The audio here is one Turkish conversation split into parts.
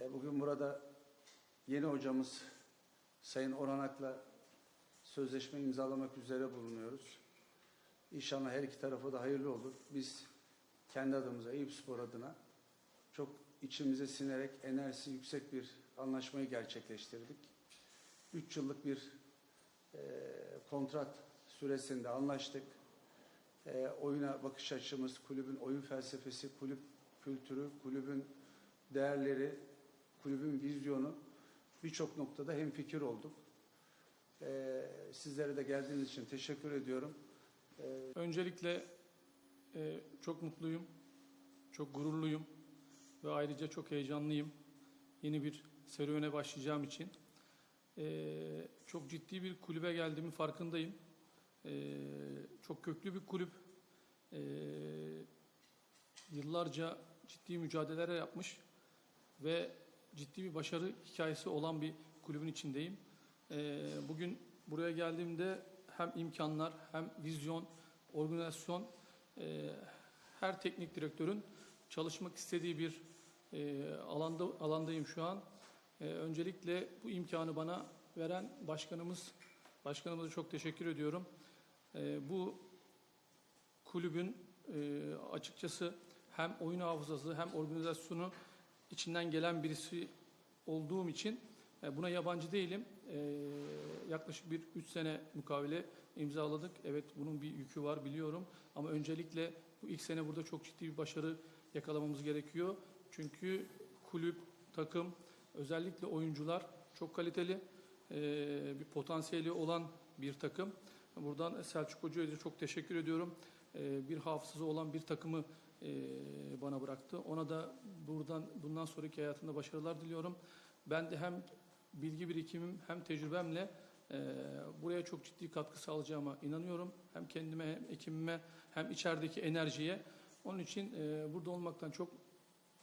E, Bugün burada yeni hocamız Sayın Oranak'la sözleşme imzalamak üzere bulunuyoruz. İnşallah her iki tarafa da hayırlı olur. Biz kendi adımıza, Eyüp Spor adına çok içimize sinerek enerjisi yüksek bir anlaşmayı gerçekleştirdik. Üç yıllık bir e, kontrat süresinde anlaştık. E, oyuna bakış açımız, kulübün oyun felsefesi, kulüp kültürü, kulübün değerleri, kulübün vizyonu birçok noktada hemfikir olduk. E, sizlere de geldiğiniz için teşekkür ediyorum. Öncelikle e, çok mutluyum, çok gururluyum ve ayrıca çok heyecanlıyım. Yeni bir serüvene başlayacağım için. E, çok ciddi bir kulübe geldiğimi farkındayım. E, çok köklü bir kulüp. E, yıllarca ciddi mücadeleler yapmış ve ciddi bir başarı hikayesi olan bir kulübün içindeyim. E, bugün buraya geldiğimde hem imkanlar hem vizyon, organizasyon e, her teknik direktörün çalışmak istediği bir e, alanda alandayım şu an. E, öncelikle bu imkanı bana veren başkanımız başkanımıza çok teşekkür ediyorum. E, bu kulübün e, açıkçası hem oyun hafızası hem organizasyonu içinden gelen birisi olduğum için e, buna yabancı değilim. E, yaklaşık bir 3 sene mukavele imzaladık. Evet bunun bir yükü var biliyorum. Ama öncelikle bu ilk sene burada çok ciddi bir başarı yakalamamız gerekiyor. Çünkü kulüp, takım, özellikle oyuncular çok kaliteli, e, bir potansiyeli olan bir takım. Buradan Selçuk Hoca'ya çok teşekkür ediyorum. Bir hafızası olan bir takımı e, bana bıraktı. Ona da buradan bundan sonraki hayatında başarılar diliyorum. Ben de hem bilgi birikimim hem tecrübemle e, buraya çok ciddi katkı sağlayacağıma inanıyorum. Hem kendime hem ekibime hem içerideki enerjiye. Onun için e, burada olmaktan çok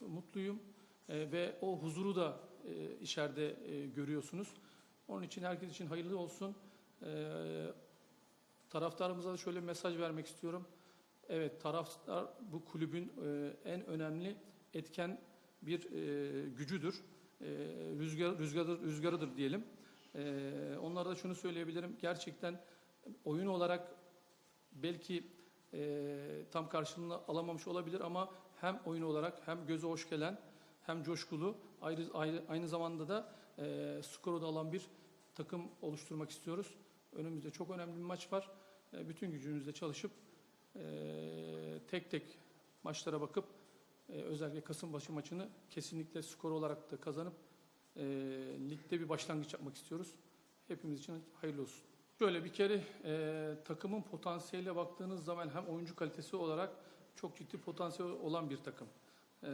mutluyum E, ve o huzuru da e, içeride e, görüyorsunuz. Onun için herkes için hayırlı olsun. E, taraftarımıza da şöyle bir mesaj vermek istiyorum. Evet taraftar bu kulübün e, en önemli etken bir e, gücüdür. E, rüzgar, rüzgarıdır, rüzgarıdır diyelim. E, onlara da şunu söyleyebilirim. Gerçekten oyun olarak belki e, tam karşılığını alamamış olabilir ama hem oyun olarak hem göze hoş gelen hem coşkulu ayrı, ayrı, aynı zamanda da e, skoru da alan bir takım oluşturmak istiyoruz. Önümüzde çok önemli bir maç var. E, bütün gücümüzle çalışıp e, tek tek maçlara bakıp e, özellikle Kasımpaşa maçını kesinlikle skor olarak da kazanıp e, ligde bir başlangıç yapmak istiyoruz. Hepimiz için hayırlı olsun. Şöyle bir kere e, takımın potansiyeline baktığınız zaman hem oyuncu kalitesi olarak çok ciddi potansiyel olan bir takım. E,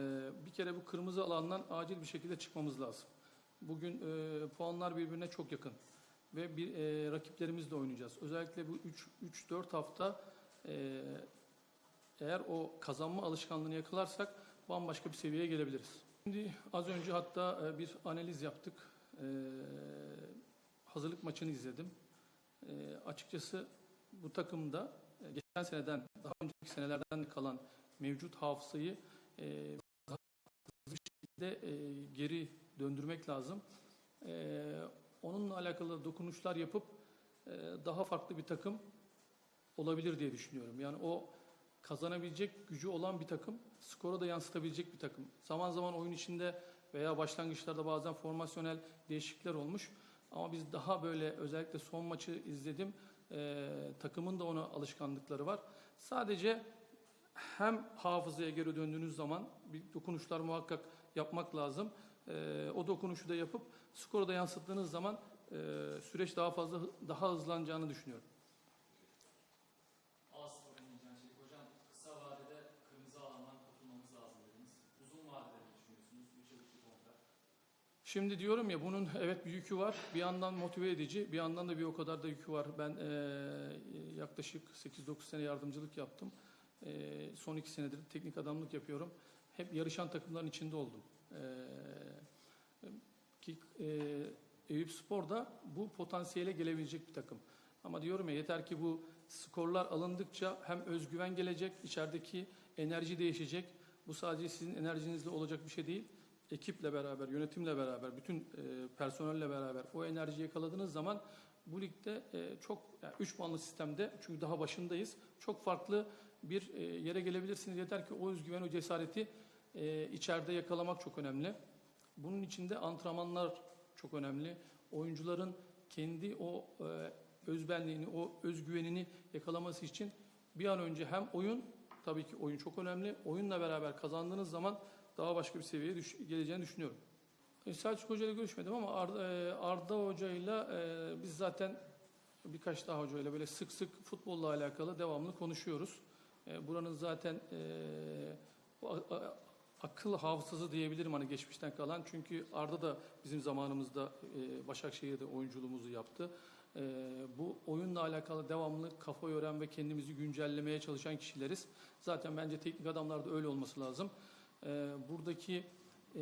bir kere bu kırmızı alandan acil bir şekilde çıkmamız lazım. Bugün e, puanlar birbirine çok yakın ve bir e, rakiplerimizle oynayacağız. Özellikle bu 3-4 hafta e, eğer o kazanma alışkanlığını yakalarsak bambaşka bir seviyeye gelebiliriz. Şimdi az önce hatta e, bir analiz yaptık. E, hazırlık maçını izledim. E, açıkçası bu takımda e, geçen seneden, daha önceki senelerden kalan mevcut hafızayı e, hızlı bir şekilde e, geri döndürmek lazım. Onunla alakalı dokunuşlar yapıp daha farklı bir takım olabilir diye düşünüyorum. Yani o kazanabilecek gücü olan bir takım, skora da yansıtabilecek bir takım. Zaman zaman oyun içinde veya başlangıçlarda bazen formasyonel değişiklikler olmuş. Ama biz daha böyle özellikle son maçı izledim. Ee, takımın da ona alışkanlıkları var. Sadece hem hafızaya geri döndüğünüz zaman bir dokunuşlar muhakkak yapmak lazım. Ee, o dokunuşu da yapıp skora da yansıttığınız zaman e, süreç daha fazla daha hızlanacağını düşünüyorum. Ağustos oynayacağın şey hocam kısa vadede kırmızı alandan kurtulmamız lazım dediniz. Uzun vadede ne düşünüyorsunuz? 3 yıllık bir kontrat. Şimdi diyorum ya bunun evet bir yükü var. Bir yandan motive edici, bir yandan da bir o kadar da yükü var. Ben eee, yaklaşık 8-9 sene yardımcılık yaptım. Eee, son 2 senedir teknik adamlık yapıyorum. Hep yarışan takımların içinde oldum. Eee, ki eee Eyüp Spor da bu potansiyele gelebilecek bir takım. Ama diyorum ya yeter ki bu skorlar alındıkça hem özgüven gelecek, içerideki enerji değişecek. Bu sadece sizin enerjinizle olacak bir şey değil. Ekiple beraber, yönetimle beraber, bütün e, personelle beraber o enerjiyi yakaladığınız zaman bu ligde e, çok yani 3 puanlı sistemde çünkü daha başındayız. Çok farklı bir e, yere gelebilirsiniz. Yeter ki o özgüven, o cesareti e, içeride yakalamak çok önemli. Bunun içinde antrenmanlar çok önemli. Oyuncuların kendi o e, özbenliğini, o özgüvenini yakalaması için bir an önce hem oyun, tabii ki oyun çok önemli. Oyunla beraber kazandığınız zaman daha başka bir seviyeye düş- geleceğini düşünüyorum. E, Selçuk Hoca ile görüşmedim ama Arda, e, Arda Hoca ile e, biz zaten birkaç daha hoca ile böyle sık sık futbolla alakalı devamlı konuşuyoruz. E, buranın zaten e, a- akıl hafızası diyebilirim hani geçmişten kalan. Çünkü Arda da bizim zamanımızda e, Başakşehir'de oyunculuğumuzu yaptı. E, bu oyunla alakalı devamlı kafa yoran ve kendimizi güncellemeye çalışan kişileriz. Zaten bence teknik adamlarda öyle olması lazım. E, buradaki e,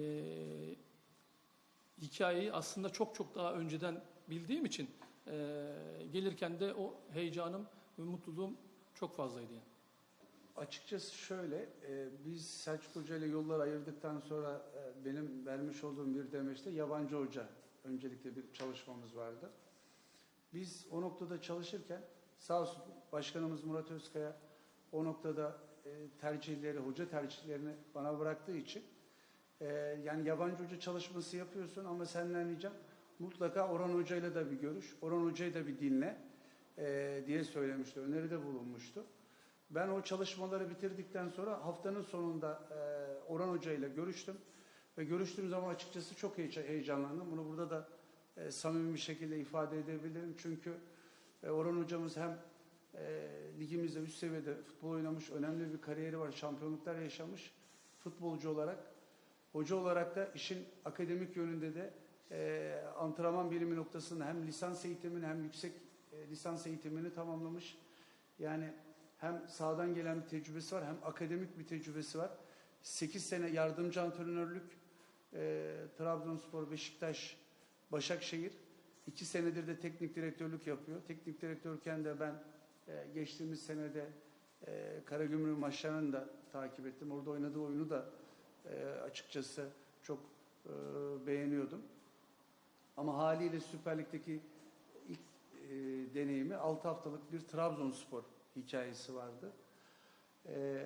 hikayeyi aslında çok çok daha önceden bildiğim için e, gelirken de o heyecanım ve mutluluğum çok fazlaydı yani. Açıkçası şöyle, e, biz Selçuk Hoca ile yollar ayırdıktan sonra e, benim vermiş olduğum bir demeçte yabancı hoca öncelikle bir çalışmamız vardı. Biz o noktada çalışırken sağ olsun Başkanımız Murat Özkaya o noktada tercihleri, hoca tercihlerini bana bıraktığı için e, yani yabancı hoca çalışması yapıyorsun ama senden ricam mutlaka Orhan Hoca ile de bir görüş, Orhan Hoca'yı da bir dinle e, diye söylemişti, öneride bulunmuştu. Ben o çalışmaları bitirdikten sonra haftanın sonunda e, Orhan Hoca ile görüştüm. Ve görüştüğüm zaman açıkçası çok heye- heyecanlandım. Bunu burada da e, samimi bir şekilde ifade edebilirim. Çünkü e, Orhan Hocamız hem e, ligimizde üst seviyede futbol oynamış, önemli bir kariyeri var, şampiyonluklar yaşamış futbolcu olarak. Hoca olarak da işin akademik yönünde de e, antrenman birimi noktasında hem lisans eğitimini hem yüksek e, lisans eğitimini tamamlamış. Yani hem sağdan gelen bir tecrübesi var hem akademik bir tecrübesi var. 8 sene yardımcı antrenörlük e, Trabzonspor, Beşiktaş, Başakşehir. 2 senedir de teknik direktörlük yapıyor. Teknik direktörken de ben e, geçtiğimiz senede e, Karagümrük maçlarını da takip ettim. Orada oynadığı oyunu da e, açıkçası çok e, beğeniyordum. Ama haliyle Süper Lig'deki ilk e, deneyimi 6 haftalık bir Trabzonspor hikayesi vardı. E,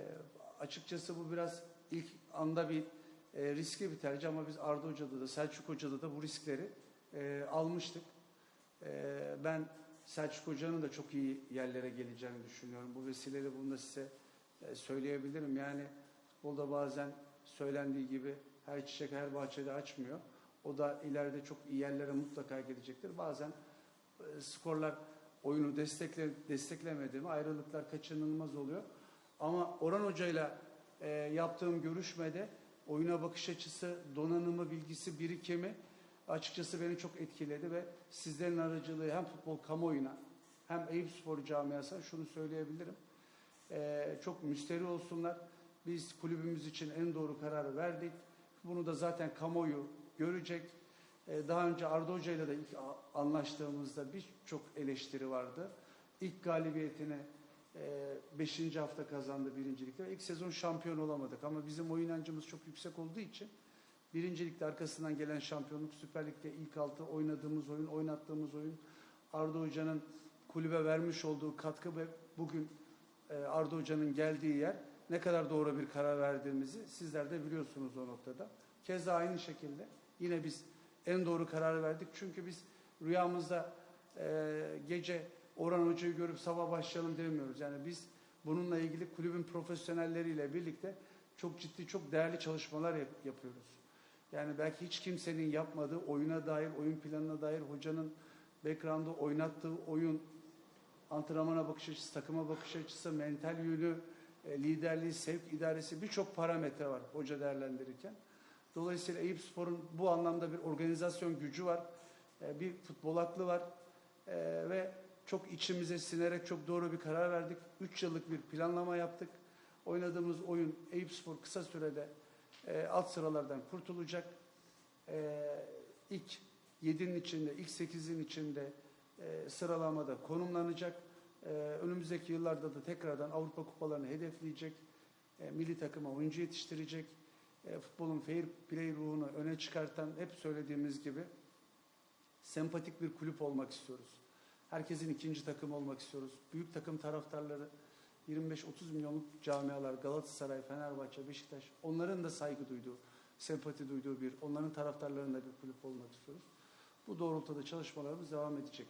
açıkçası bu biraz ilk anda bir e, riskli bir tercih ama biz Arda Hoca'da da Selçuk Hoca'da da bu riskleri e, almıştık. E, ben Selçuk Hoca'nın da çok iyi yerlere geleceğini düşünüyorum. Bu vesileyle bunu da size e, söyleyebilirim. Yani futbolda bazen söylendiği gibi her çiçek her bahçede açmıyor. O da ileride çok iyi yerlere mutlaka gelecektir. Bazen e, skorlar oyunu destekle, desteklemedi mi ayrılıklar kaçınılmaz oluyor. Ama Orhan Hoca'yla e, yaptığım görüşmede oyuna bakış açısı, donanımı, bilgisi, birikimi açıkçası beni çok etkiledi ve sizlerin aracılığı hem futbol kamuoyuna hem Eyüp Spor camiasına şunu söyleyebilirim. E, çok müsteri olsunlar. Biz kulübümüz için en doğru kararı verdik. Bunu da zaten kamuoyu görecek. E, daha önce Arda Hoca ile de ilk anlaştığımızda birçok eleştiri vardı. İlk galibiyetini 5. hafta kazandı birincilikte. İlk sezon şampiyon olamadık ama bizim inancımız çok yüksek olduğu için birincilikte arkasından gelen şampiyonluk Süper Lig'de ilk altı oynadığımız oyun, oynattığımız oyun Arda Hoca'nın kulübe vermiş olduğu katkı ve bugün e, Arda Hoca'nın geldiği yer ne kadar doğru bir karar verdiğimizi sizler de biliyorsunuz o noktada. Keza aynı şekilde yine biz en doğru kararı verdik. Çünkü biz rüyamızda e, gece Orhan Hoca'yı görüp sabah başlayalım demiyoruz. Yani biz bununla ilgili kulübün profesyonelleriyle birlikte çok ciddi, çok değerli çalışmalar yap- yapıyoruz. Yani belki hiç kimsenin yapmadığı oyuna dair, oyun planına dair hocanın background'da oynattığı oyun, antrenmana bakış açısı, takıma bakış açısı, mental yönü, e, liderliği, sevk idaresi birçok parametre var hoca değerlendirirken. Dolayısıyla Eyüp Spor'un bu anlamda bir organizasyon gücü var, e, bir futbol aklı var E, ve çok içimize sinerek çok doğru bir karar verdik. 3 yıllık bir planlama yaptık. Oynadığımız oyun Eyüp Spor kısa sürede e, alt sıralardan kurtulacak. E, ilk 7'nin içinde, ilk 8'in içinde e, sıralamada konumlanacak. E, önümüzdeki yıllarda da tekrardan Avrupa kupalarını hedefleyecek. E, milli takıma oyuncu yetiştirecek. e, futbolun fair play ruhunu öne çıkartan hep söylediğimiz gibi sempatik bir kulüp olmak istiyoruz. Herkesin ikinci takım olmak istiyoruz. Büyük takım taraftarları 25-30 milyonluk camialar Galatasaray, Fenerbahçe, Beşiktaş onların da saygı duyduğu, sempati duyduğu bir, onların taraftarlarında bir kulüp olmak istiyoruz. Bu doğrultuda çalışmalarımız devam edecek.